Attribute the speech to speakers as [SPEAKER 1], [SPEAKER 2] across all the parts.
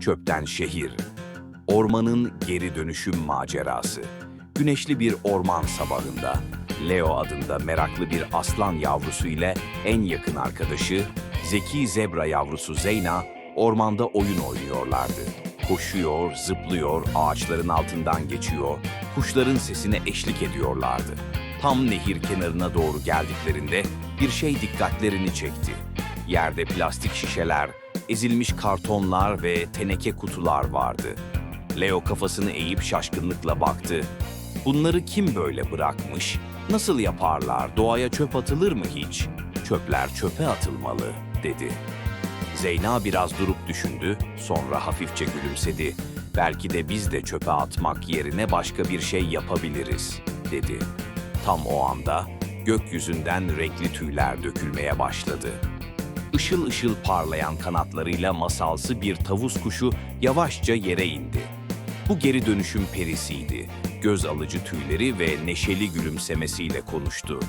[SPEAKER 1] Çöpten şehir. Ormanın geri dönüşüm macerası. Güneşli bir orman sabahında Leo adında meraklı bir aslan yavrusu ile en yakın arkadaşı zeki zebra yavrusu Zeyna ormanda oyun oynuyorlardı. Koşuyor, zıplıyor, ağaçların altından geçiyor, kuşların sesine eşlik ediyorlardı. Tam nehir kenarına doğru geldiklerinde bir şey dikkatlerini çekti. Yerde plastik şişeler, ezilmiş kartonlar ve teneke kutular vardı. Leo kafasını eğip şaşkınlıkla baktı. Bunları kim böyle bırakmış? Nasıl yaparlar? Doğaya çöp atılır mı hiç? Çöpler çöpe atılmalı, dedi. Zeyna biraz durup düşündü, sonra hafifçe gülümsedi. Belki de biz de çöpe atmak yerine başka bir şey yapabiliriz, dedi. Tam o anda gökyüzünden renkli tüyler dökülmeye başladı. Işıl ışıl parlayan kanatlarıyla masalsı bir tavus kuşu yavaşça yere indi. Bu geri dönüşüm perisiydi. Göz alıcı tüyleri ve neşeli gülümsemesiyle konuştu.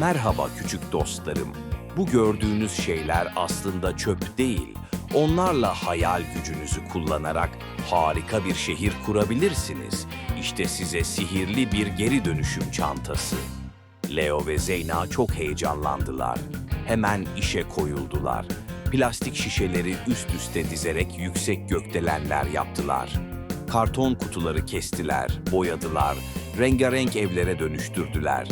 [SPEAKER 1] Merhaba küçük dostlarım. Bu gördüğünüz şeyler aslında çöp değil. Onlarla hayal gücünüzü kullanarak harika bir şehir kurabilirsiniz. İşte size sihirli bir geri dönüşüm çantası. Leo ve Zeyna çok heyecanlandılar. Hemen işe koyuldular. Plastik şişeleri üst üste dizerek yüksek gökdelenler yaptılar. Karton kutuları kestiler, boyadılar, rengarenk evlere dönüştürdüler.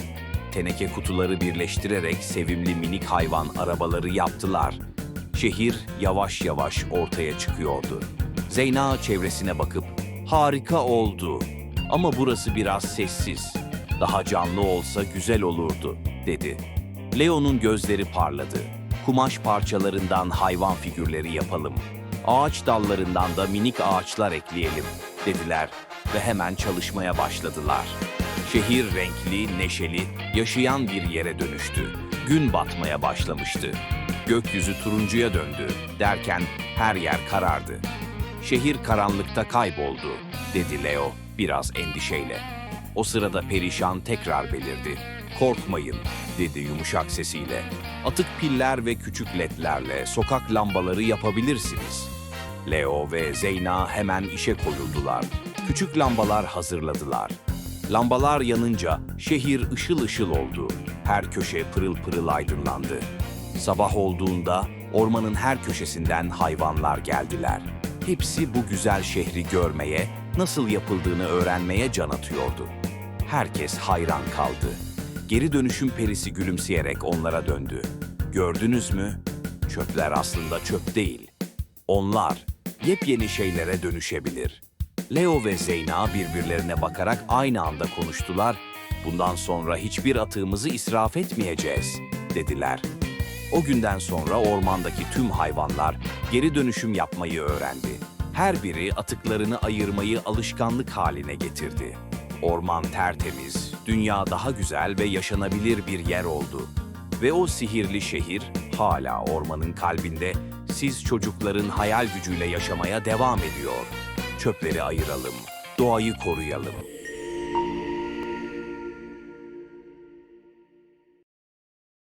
[SPEAKER 1] Teneke kutuları birleştirerek sevimli minik hayvan arabaları yaptılar. Şehir yavaş yavaş ortaya çıkıyordu. Zeyna çevresine bakıp harika oldu ama burası biraz sessiz. Daha canlı olsa güzel olurdu dedi. Leo'nun gözleri parladı. Kumaş parçalarından hayvan figürleri yapalım. Ağaç dallarından da minik ağaçlar ekleyelim dediler ve hemen çalışmaya başladılar. Şehir renkli, neşeli, yaşayan bir yere dönüştü. Gün batmaya başlamıştı. Gökyüzü turuncuya döndü derken her yer karardı. Şehir karanlıkta kayboldu, dedi Leo biraz endişeyle. O sırada perişan tekrar belirdi. Korkmayın, dedi yumuşak sesiyle. Atık piller ve küçük ledlerle sokak lambaları yapabilirsiniz. Leo ve Zeyna hemen işe koyuldular. Küçük lambalar hazırladılar. Lambalar yanınca şehir ışıl ışıl oldu. Her köşe pırıl pırıl aydınlandı. Sabah olduğunda ormanın her köşesinden hayvanlar geldiler. Hepsi bu güzel şehri görmeye, nasıl yapıldığını öğrenmeye can atıyordu. Herkes hayran kaldı. Geri dönüşüm perisi gülümseyerek onlara döndü. Gördünüz mü? Çöpler aslında çöp değil. Onlar yepyeni şeylere dönüşebilir. Leo ve Zeyna birbirlerine bakarak aynı anda konuştular. Bundan sonra hiçbir atığımızı israf etmeyeceğiz, dediler. O günden sonra ormandaki tüm hayvanlar geri dönüşüm yapmayı öğrendi. Her biri atıklarını ayırmayı alışkanlık haline getirdi. Orman tertemiz, dünya daha güzel ve yaşanabilir bir yer oldu. Ve o sihirli şehir hala ormanın kalbinde siz çocukların hayal gücüyle yaşamaya devam ediyor. Çöpleri ayıralım, doğayı koruyalım.